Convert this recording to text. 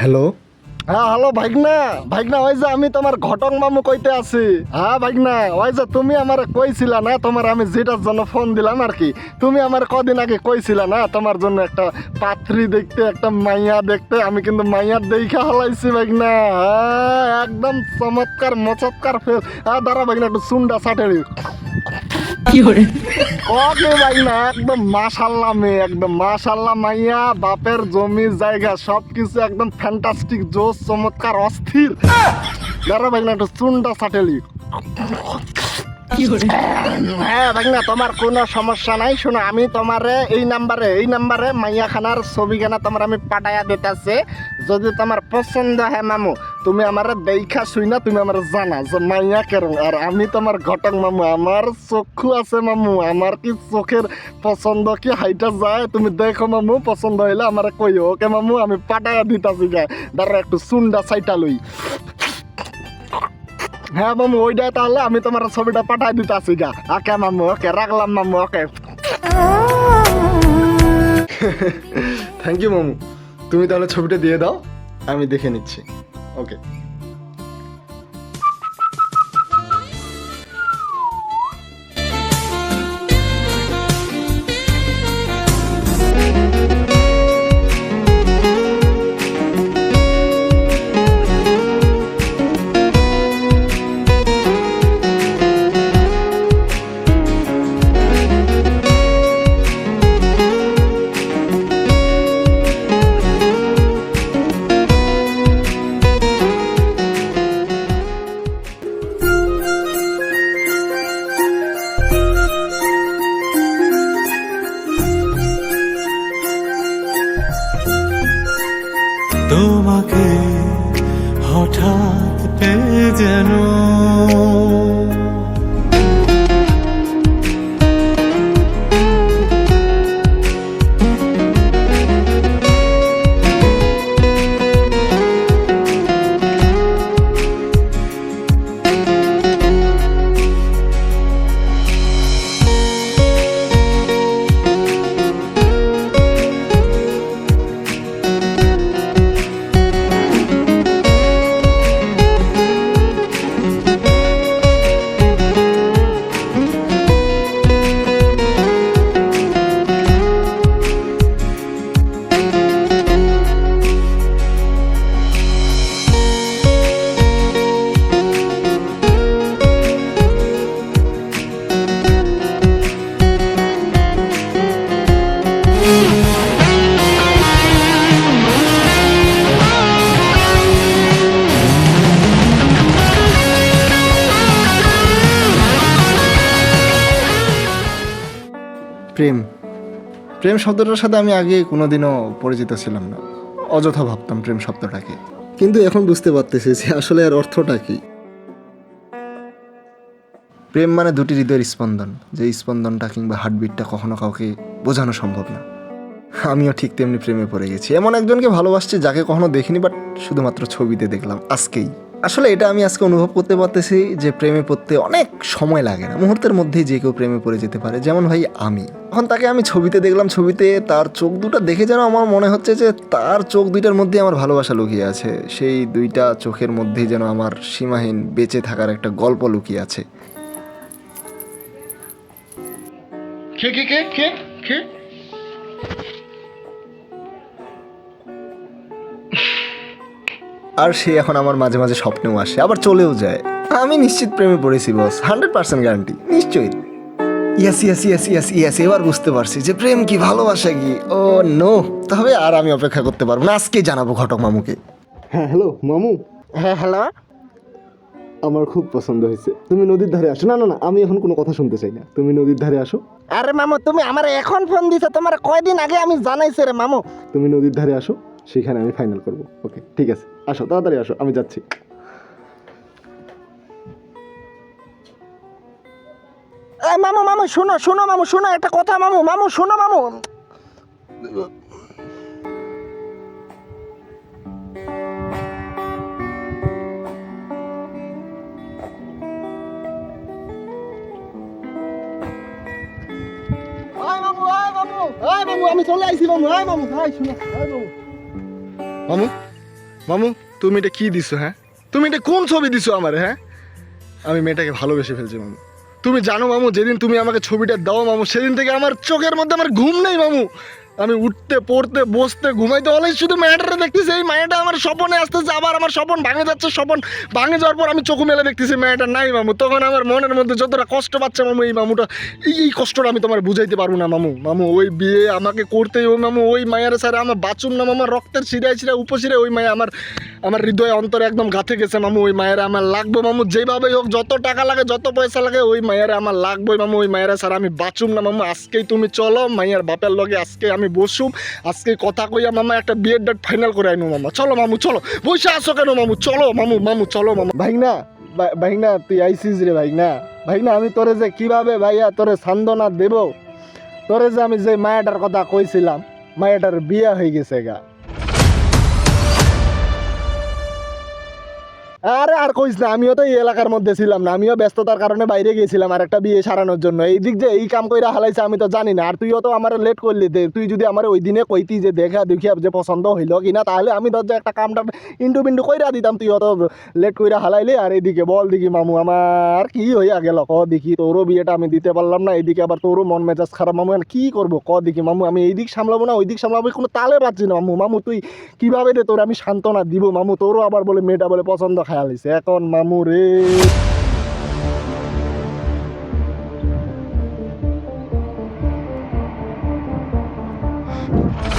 Hello হ্যাঁ hello ভাইগনা ভাইগনা ওই যে আমি তোমার ঘটক মামু কইতে আছি। হ্যাঁ ভাইগনা ওই যে তুমি আমার কইছিলা না, তোমার আমি যেটার জন্য ফোন দিলাম আর কি। তুমি আমার কদিন আগে কইছিলা না, তোমার জন্য একটা পাত্রী দেখতে, একটা মাইয়া দেখতে, আমি কিন্তু মাইয়ার দেখা হলাইছি ভাইগনা হ্যাঁ একদম চমৎকার, মচৎকার ফেল হ্যাঁ দাঁড়া ভাইগনা একটু সুন্ডা সাটেরি একদম মেয়ে একদম মাইয়া, বাপের জমি জায়গা, সবকিছু একদম ফ্যান্টাস্টিক জোশ, চমৎকার, অস্থির। দাঁড়া ভাই, না, একটু চুনটা সাটেলি হ্যাঁ ভাগনা তোমার কোনো সমস্যা নাই। শোনো আমি তোমারে এই নাম্বারে এই নাম্বারে মাইয়া খানার ছবি খানা তোমার আমি পাঠাইয়া দিতেছে। যদি তোমার পছন্দ হয় মামু তুমি আমার দেখা শুই না তুমি আমার জানা যে মাইয়া কেরম। আর আমি তোমার ঘটক মামু আমার চক্ষু আছে মামু আমার কি চোখের পছন্দ কি হাইটা যায়? তুমি দেখো মামু পছন্দ হইলে আমার কইও। ওকে মামু আমি পাঠাইয়া দিতাছি গা। দাঁড়া একটু সুন্ডা সাইটা লই। হ্যাঁ মামু ওইটাই তাহলে আমি তোমার ছবিটা পাঠাই দিতাছি গা। ওকে মামু, ওকে, রাখলাম মামু, ওকে। থ্যাংক ইউ মামু। তুমি তাহলে ছবিটা দিয়ে দাও, আমি দেখে নিচ্ছি। ওকে তোমাকে হঠাৎ পেয়ে যেন প্রেম। প্রেম শব্দটার সাথে আমি আগে কোনোদিনও পরিচিত ছিলাম না। অযথা ভাবতাম প্রেম শব্দটাকে। কিন্তু এখন বুঝতে পারতেছি যে আসলে এর অর্থটা কি। প্রেম মানে দুটি হৃদয়ের স্পন্দন, যে স্পন্দনটা কিংবা হার্টবিটটা কখনো কাউকে বোঝানো সম্ভব না। আমিও ঠিক তেমনি প্রেমে পড়ে গেছি। এমন একজনকে ভালোবাসছি যাকে কখনো দেখিনি, বাট শুধুমাত্র ছবিতে দেখলাম আজকেই। আসলে এটা আমি আজকে অনুভব করতে পারতেছি যে প্রেমে পড়তে অনেক সময় লাগে না। মুহূর্তের মধ্যেই যে কেউ প্রেমে পড়ে যেতে পারে। যেমন ভাই আমি। এখন তাকে আমি ছবিতে দেখলাম, ছবিতে তার চোখ দুটো দেখে যেন আমার মনে হচ্ছে যে তার চোখ দুইটার মধ্যে আমার ভালোবাসা লুকিয়ে আছে। সেই দুইটা চোখের মধ্যেই যেন আমার সীমাহীন বেঁচে থাকার একটা গল্প লুকিয়ে আছে। কে? আর সে এখন আমার মাঝে মাঝে স্বপ্নেও আসে আবার চলেও যায়। আমি নিশ্চিত প্রেমে পড়েছি বস। হান্ড্রেড পার্সেন্ট গ্যারান্টি নিশ্চয়ই। ইয়াস ইয়াস ইয়াস ইয়াস ইয়াস এবার বুঝতে পারছি যে প্রেম কি ভালোবাসা কি। ও নো তবে আর আমি অপেক্ষা করতে পারব না আজকে জানাব ঘটক মামুকে। হ্যাঁ হ্যালো মামু। হ্যাঁ হ্যালো আমার খুব পছন্দ হয়েছে। তুমি নদীর ধারে আসো। না না না আমি এখন কোনো কথা শুনতে চাই না। তুমি নদীর ধারে আসো। আরে মামু তুমি আমার এখন ফোন দিছো তোমার কয়দিন আগে আমি জানাইছি রে মামু। তুমি নদীর ধারে আসো। সেখানে আমি ফাইনাল করব। ওকে ঠিক আছে। আসো তাড়াতাড়ি আসো আমি যাচ্ছি। মামু মামু শোনো শোনো মামু শোনো একটা কথা মামু মামু শোনো মামু। আমি চলে আইছি, বাবু Ai, বাবু Ai, শোনো Ai, বাবু মামু মামু, তুমি এটা কি দিছো হ্যাঁ? তুমি এটা কোন ছবি দিছো আমার হ্যাঁ? আমি মেয়েটাকে ভালোবেসে ফেলছি, মামু। তুমি জানো, মামু, যেদিন তুমি আমাকে ছবিটা দাও, মামু, সেদিন থেকে আমার চোখের মধ্যে আমার ঘুম নেই, মামু। আমি উঠতে, পড়তে, বসতে, ঘুমাইতে হলেই শুধু মেয়েটারে দেখতেছি। এই মায়াটা আমার স্বপনে আসতেছে, আবার আমার স্বপন ভাঙে যাচ্ছে, স্বপন ভাঙে যাওয়ার পর আমি চোখ মেলে দেখতেছি মায়াটা নাই মামু। তখন আমার মনের মধ্যে যতটা কষ্ট পাচ্ছে মামু, এই মামুটা, এই কষ্টটা আমি তোমার বুঝাইতে পারব না মামু। মামু, ওই বিয়ে আমাকে করতেই ওই মামু, ওই মায়ের স্যার আমার বাঁচুম না মামা রক্তের শিরায় শিরায় উপশিরে ওই মায়া আমার আমার হৃদয়ে অন্তরে একদম গাথে গেছে মামু, ওই মায়েরা আমার লাগবে মামু, যেভাবেই হোক, যত টাকা লাগে, যত পয়সা লাগে, ওই মায়েরা আমার লাগবে মামু, ওই মায়েরা স্যার আমি বাঁচুম না মামু, আজকেই তুমি চলো, মাইয়ার বাপের লগে আজকে আমি বসুম। আজকে কথা কইয়া মামা একটা বিয়ের ডেট ফাইনাল করে আইনু মামা। চলো মামু, চলো। বসে আসো কেন মামু? চলো মামু মামু, চলো মামু। ভাইনা ভাই- না তুই আইসিস রে ভাই না ভাই না আমি তোরে যে কীভাবে ভাইয়া তোরে সান্ত্বনা দেব? তোরে যে আমি যে মায়াটার কথা কইছিলাম, মায়াটার বিয়া হয়ে গেছে গা। আরে আর কইস না, আমিও তো এই এলাকার মধ্যে ছিলাম না, আমিও ব্যস্ততার কারণে বাইরে গিয়েছিলাম আর একটা বিয়ে সারানোর জন্য। এই দিক যে এই কাম কইরা হালাইছে, আমি তো জানি না। আর তুইও তো আমার লেট করলি দে তুই যদি আমার ওই দিনে কইতি যে দেখা দেখিয়া যে পছন্দ হইল কিনা, তাহলে আমি ধর যে একটা কামটা ইন্টু বিন্টু কইরা দিতাম তুই অত লেট কইরা হালাইলি। আর এইদিকে বল দেখি মামু, আমার কি হইয়া গেল? ক দেখি, তোরও বিয়েটা আমি দিতে পারলাম না, এইদিকে আবার তোরও মন মেজাজ খারাপ। মামু আর কি করব? ক দেখি মামু, আমি এই দিক সামলাবো না, ওই দিক সামলাবো, কোনো তালে পাচ্ছি না। মামু মামু, তুই কীভাবে রে তোর আমি সান্ত্বনা দিব? মামু, তোরও আবার বলে মেয়েটা বলে পছন্দ খায়া লাইছে এখন মামু রে you